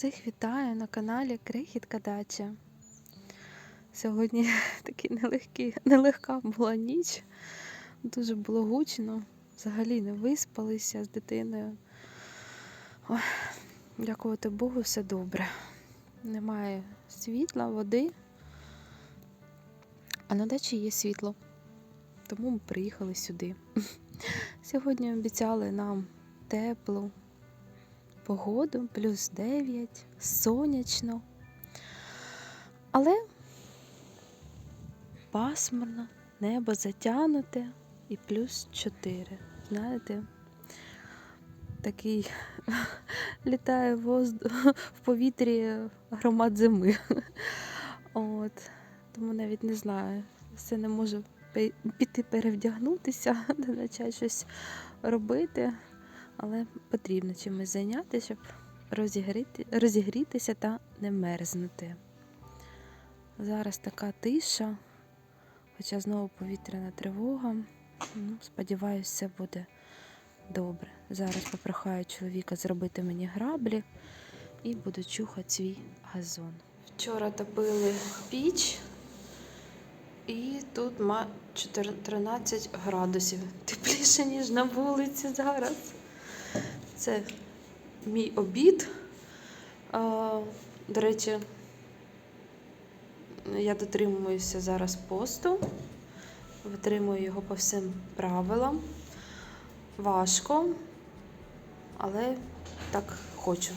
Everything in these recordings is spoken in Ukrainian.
Всіх вітаю на каналі Крихітка Дача. Сьогодні такий нелегка була ніч. Дуже було гучно. Взагалі не виспалися з дитиною. Ой, дякувати Богу, все добре. Немає світла, води. А на дачі є світло. Тому ми приїхали сюди. Сьогодні обіцяли нам теплу погоду, плюс 9, сонячно. Але пасмурно, небо затягнуте і плюс 4. Знаєте, такий літає воздух в повітрі громад зими. От. Тому навіть не знаю, все не можу піти перевдягнутися, почати щось робити але потрібно чимось зайнятися, щоб розігріти, розігрітися та не мерзнути. Зараз така тиша, хоча знову повітряна тривога. Ну, сподіваюся, все буде добре. Зараз попрохаю чоловіка зробити мені граблі і буду чухати свій газон. Вчора топили піч, і тут 13 градусів. Тепліше, ніж на вулиці зараз. Це мій обід. До речі, я дотримуюся зараз посту, витримую його по всім правилам. Важко, але так хочу.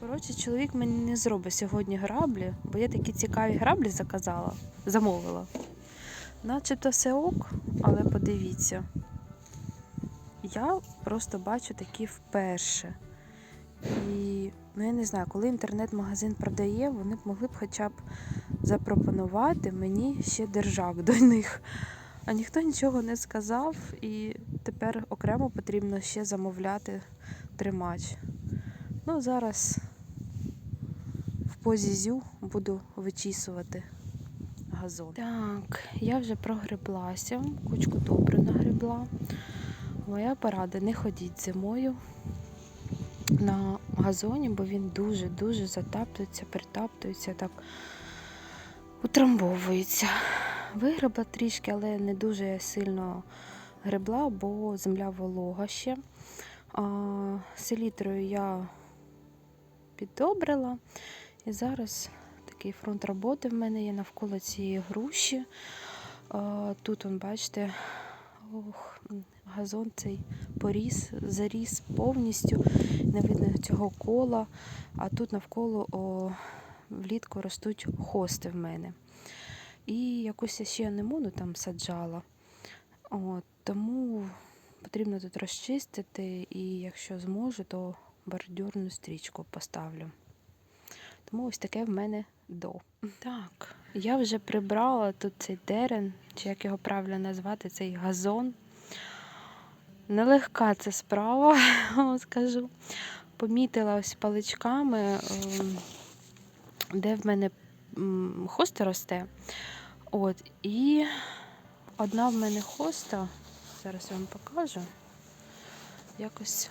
Коротше, чоловік мені не зробить сьогодні граблі, бо я такі цікаві граблі заказала, замовила. Начебто все ок, але подивіться. Я просто бачу такі вперше. І ну, я не знаю, коли інтернет-магазин продає, вони б могли б хоча б запропонувати мені ще держак до них. А ніхто нічого не сказав, і тепер окремо потрібно ще замовляти тримач. Ну, зараз в позі зю буду вичісувати газон. Так, я вже прогреблася, кучку добре нагребла. Моя порада не ходіть зимою на газоні, бо він дуже-дуже затаптується, притаптується, так утрамбовується. Вигребла трішки, але не дуже сильно гребла, бо земля волога ще. А, селітрою я піддобрила. І зараз такий фронт роботи в мене є навколо цієї груші. А, тут, он, бачите, ох, газон цей поріс, заріс повністю, не видно цього кола, а тут навколо о, влітку ростуть хости в мене. І якусь я ще анемону там саджала. От, тому потрібно тут розчистити, і якщо зможу, то бордюрну стрічку поставлю. Тому ось таке в мене до. Так, я вже прибрала тут цей дерен, чи як його правильно назвати, цей газон. Нелегка це справа, скажу. Помітила ось паличками, ем, де в мене хоста росте. От, і одна в мене хоста, зараз я вам покажу. Якось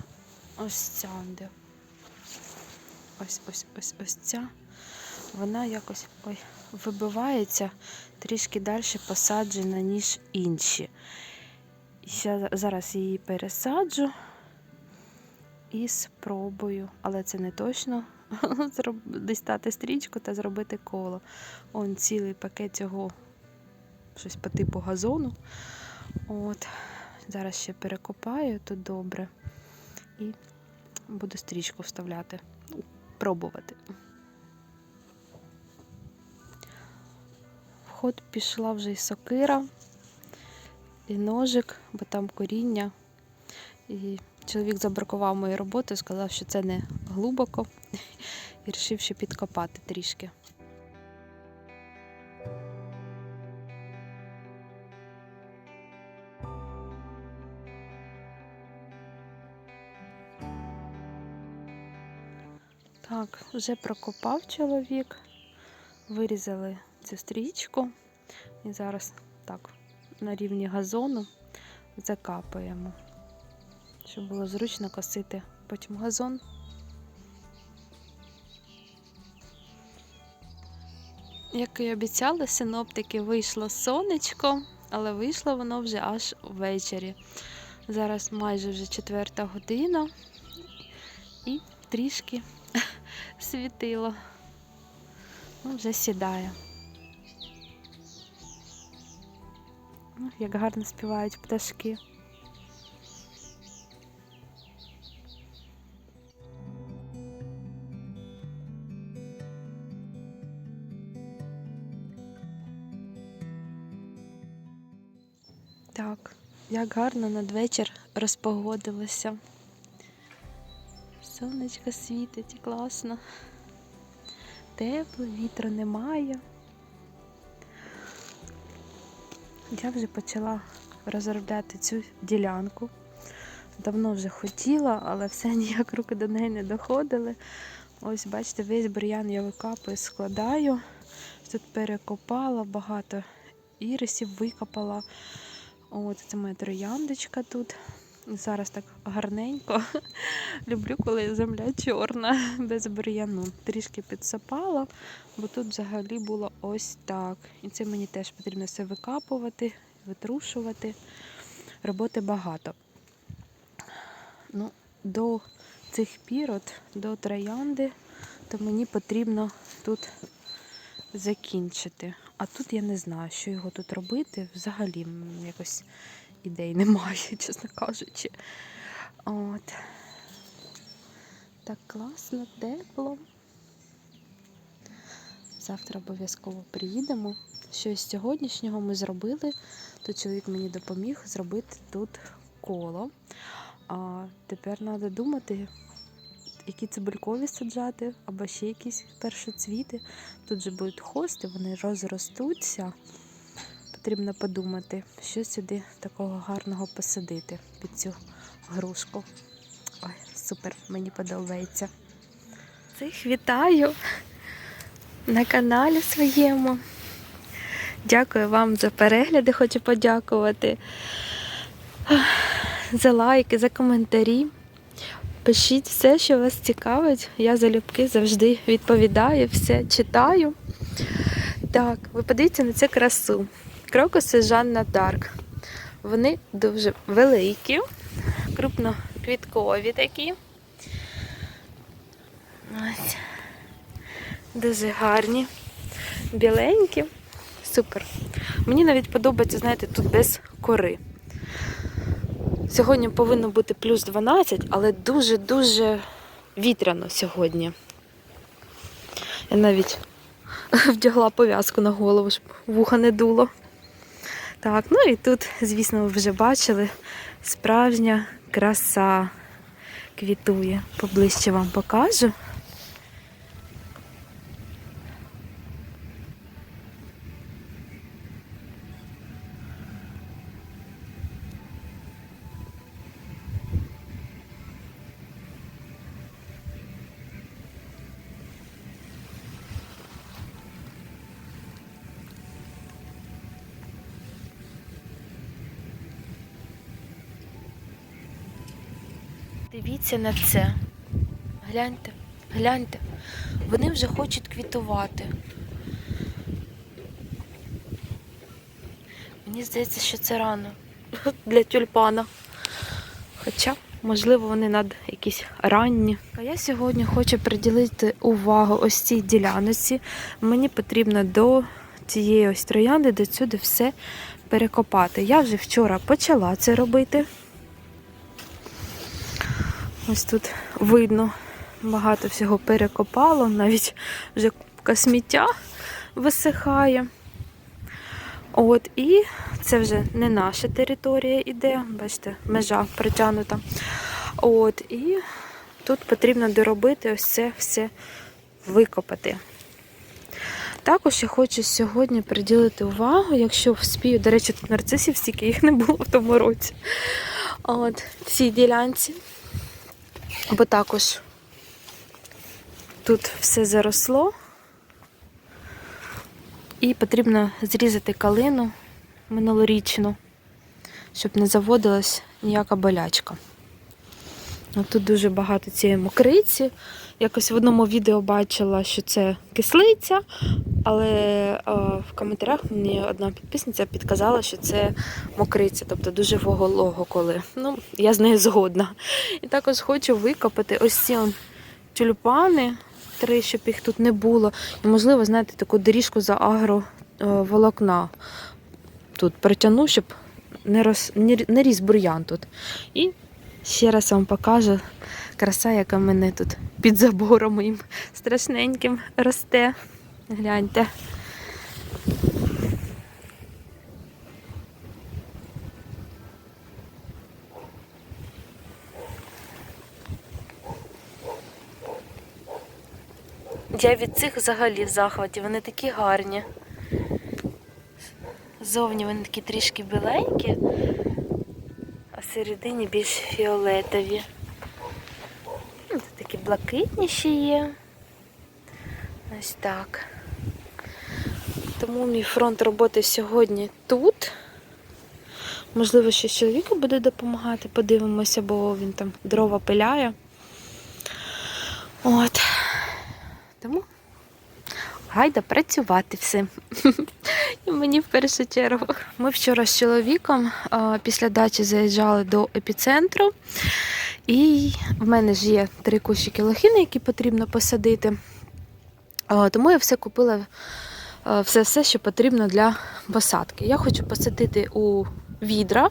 ось ця де. Ось ось ось ось ця. Вона якось ой, вибивається трішки далі посаджена, ніж інші. Зараз її пересаджу і спробую, але це не точно дістати стрічку та зробити коло. Он цілий пакет цього щось по типу газону. От. Зараз ще перекопаю тут добре і буду стрічку вставляти. Пробувати. В ход пішла вже і сокира і ножик, бо там коріння. І чоловік забракував мої роботи, сказав, що це не глибоко, і вирішив ще підкопати трішки. Так, вже прокопав чоловік, вирізали цю стрічку і зараз так на рівні газону закапаємо, щоб було зручно косити потім газон. Як і обіцяли, синоптики вийшло сонечко, але вийшло воно вже аж ввечері. Зараз майже вже четверта година і трішки світило. Ну, вже сідає. Як гарно співають пташки. Так, як гарно надвечір розпогодилося. Сонечко світить, класно. Тепло, вітру немає. Я вже почала розробляти цю ділянку. Давно вже хотіла, але все ніяк руки до неї не доходили. Ось, бачите, весь бур'ян я викапую, складаю. Тут перекопала, багато ірисів викопала. От це моя трояндочка тут. Зараз так гарненько. Люблю, коли земля чорна, без бур'яну. Трішки підсипала, бо тут взагалі було ось так. І це мені теж потрібно все викапувати, витрушувати. Роботи багато. Ну, до цих пір, от, до троянди, то мені потрібно тут закінчити. А тут я не знаю, що його тут робити. Взагалі якось ідей немає, чесно кажучи. От. Так класно, тепло. Завтра обов'язково приїдемо. Щось сьогоднішнього ми зробили. То чоловік мені допоміг зробити тут коло. А тепер треба думати, які цибулькові саджати, або ще якісь першоцвіти. Тут же будуть хости, вони розростуться. Потрібно подумати, що сюди такого гарного посадити під цю грушку. Ой, супер, мені подобається. Цих вітаю на каналі своєму. Дякую вам за перегляди, хочу подякувати. За лайки, за коментарі. Пишіть все, що вас цікавить. Я залюбки завжди відповідаю, все читаю. Так, ви подивіться на цю красу. Крокуси Жанна Дарк. Вони дуже великі, крупноквіткові такі. Ось. Дуже гарні, біленькі. Супер. Мені навіть подобається, знаєте, тут без кори. Сьогодні повинно бути плюс 12, але дуже-дуже вітряно сьогодні. Я навіть вдягла пов'язку на голову, щоб вуха не дуло. Так, ну і тут, звісно, ви вже бачили, справжня краса квітує. Поближче вам покажу. Дивіться на це. Гляньте, гляньте. Вони вже хочуть квітувати. Мені здається, що це рано для тюльпана. Хоча, можливо, вони над якісь ранні. А я сьогодні хочу приділити увагу ось цій ділянці. Мені потрібно до цієї ось троянди, до сюди все перекопати. Я вже вчора почала це робити. Ось тут видно, багато всього перекопало, навіть вже купка сміття висихає. От, і це вже не наша територія іде, бачите, межа притягнута. От, і тут потрібно доробити ось це все викопати. Також я хочу сьогодні приділити увагу, якщо вспію, до речі, тут нарцисів стільки їх не було в тому році. От, цій ділянці. Бо також тут все заросло. І потрібно зрізати калину минулорічну, щоб не заводилась ніяка болячка. Тут дуже багато цієї мокриці. Якось в одному відео бачила, що це кислиця, але е, в коментарях мені одна підписниця підказала, що це мокриця, тобто дуже волого коли. Ну, я з нею згодна. І також хочу викопати ось ці тюльпани, три, щоб їх тут не було. І, можливо, знаєте, таку доріжку за агроволокна тут притягну, щоб не, роз, не ріс бур'ян тут. І ще раз вам покажу краса, яка в мене тут під забором моїм страшненьким росте. Гляньте. Я від цих взагалі в захваті, вони такі гарні. Зовні вони такі трішки біленькі, всередині більш фіолетові. Ну, Тут такі блакитніші є. Ось так. Тому мій фронт роботи сьогодні тут. Можливо, ще чоловіку буде допомагати, подивимося, бо він там дрова пиляє. От. Тому гайда працювати всім. І мені в першу чергу. Ми вчора з чоловіком після дачі заїжджали до епіцентру. І в мене ж є три кущики лохини, які потрібно посадити. Тому я все купила все, все, що потрібно для посадки. Я хочу посадити у відра,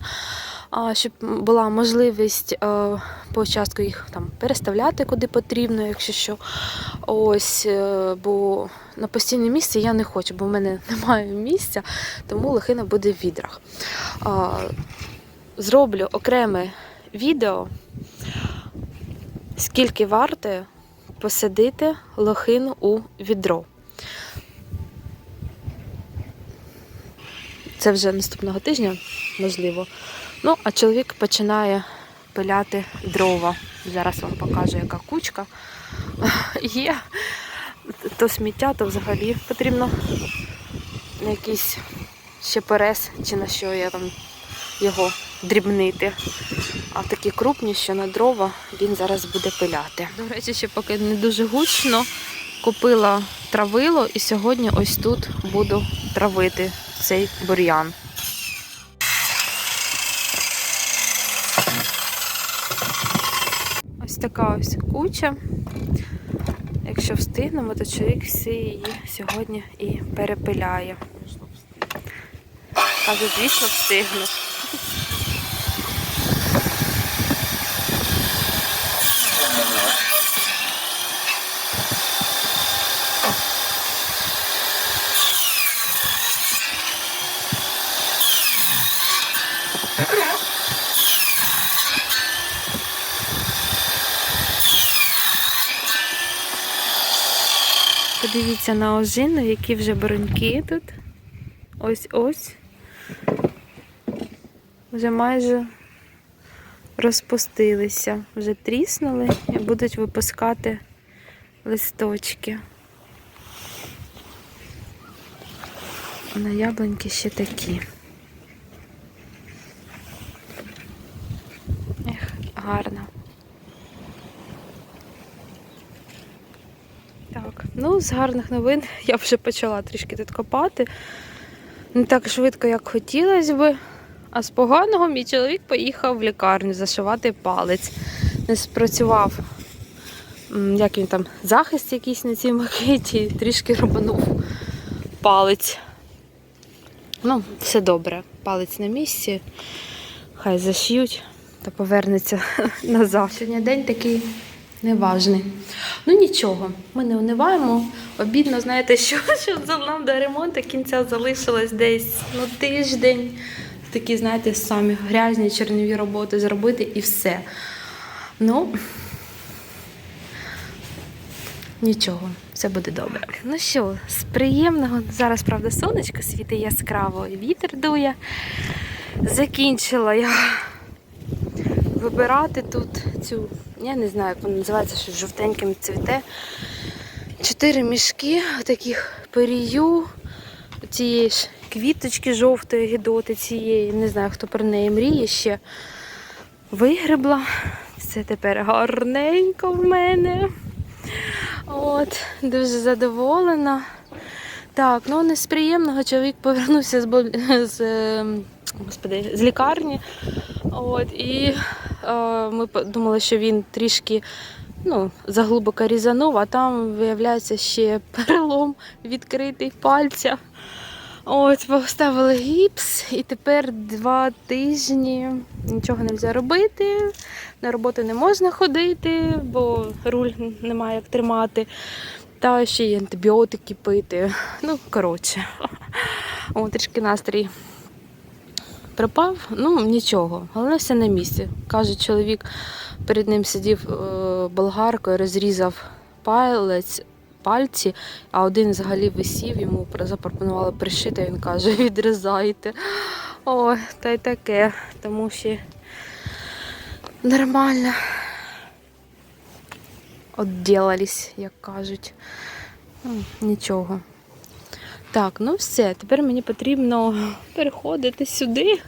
щоб була можливість а, по участку їх там переставляти куди потрібно, якщо що. Ось, е, бо на постійне місце я не хочу, бо в мене немає місця, тому лохина буде в відрах. Зроблю окреме відео, скільки варто посадити лохину у відро. Це вже наступного тижня, можливо. Ну, а чоловік починає пиляти дрова. Зараз вам покажу, яка кучка є. То сміття, то взагалі потрібно на якийсь ще перес, чи на що я там його дрібнити. А такі крупні, що на дрова він зараз буде пиляти. До речі, ще поки не дуже гучно. Купила травило і сьогодні ось тут буду травити цей бур'ян. Така ось куча. Якщо встигнемо, то чоловік всі її сьогодні і перепиляє. Каже, звісно, встигну. Подивіться на ожину, які вже бруньки тут. Ось ось. Вже майже розпустилися, вже тріснули і будуть випускати листочки. На яблуньки ще такі. Ех, гарно. Так, ну з гарних новин я вже почала трішки тут копати. Не так швидко, як хотілося би. А з поганого мій чоловік поїхав в лікарню зашивати палець. Не спрацював, як він там, захист якийсь на цій макеті, трішки рубанув палець. Ну, все добре. Палець на місці. Хай зашиють та повернеться назад. Сьогодні день такий неважний. Ну нічого, ми не униваємо. Обідно, знаєте, що, що нам до ремонту кінця залишилось десь ну, тиждень. Такі, знаєте, самі грязні чернові роботи зробити і все. Ну, нічого, все буде добре. Ну що, з приємного, зараз, правда, сонечко світить яскраво, і вітер дує. Закінчила я вибирати тут цю, я не знаю, як вона називається, що жовтеньким цвіте. Чотири мішки таких перію, цієї ж квіточки жовтої гідоти цієї, не знаю, хто про неї мріє ще. Вигребла. Все тепер гарненько в мене. От, дуже задоволена. Так, ну не з приємного чоловік повернувся з, з, ем, господи, з лікарні. От, і ми подумали, що він трішки ну, заглибоко різанув, а там, виявляється, ще перелом відкритий пальця. От, поставили гіпс, і тепер два тижні нічого не можна робити. На роботу не можна ходити, бо руль немає як тримати. Та ще й антибіотики пити. Ну, коротше. О, трішки настрій пропав. Ну, нічого. Головне все на місці. Каже, чоловік перед ним сидів е, болгаркою, розрізав палець, пальці, а один взагалі висів, йому запропонували пришити, він каже, відрізайте. Ой, та й таке, тому що нормально. Отділались, як кажуть. Ну, Нічого. Так, ну все, тепер мені потрібно переходити сюди.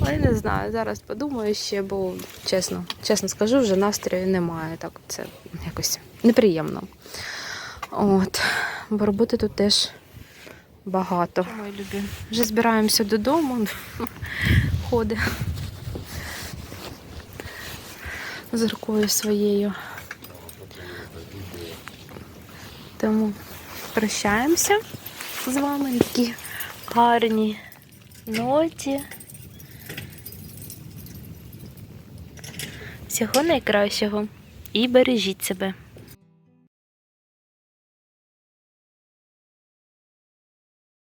Але не знаю, зараз подумаю ще, бо чесно, чесно скажу, вже настрою немає. Так, це якось неприємно. От, бо роботи тут теж багато. Мої любі. Вже збираємося додому. Ходить з рукою своєю. Тому прощаємося з вами на такі гарні ноті. Всього найкращого і бережіть себе.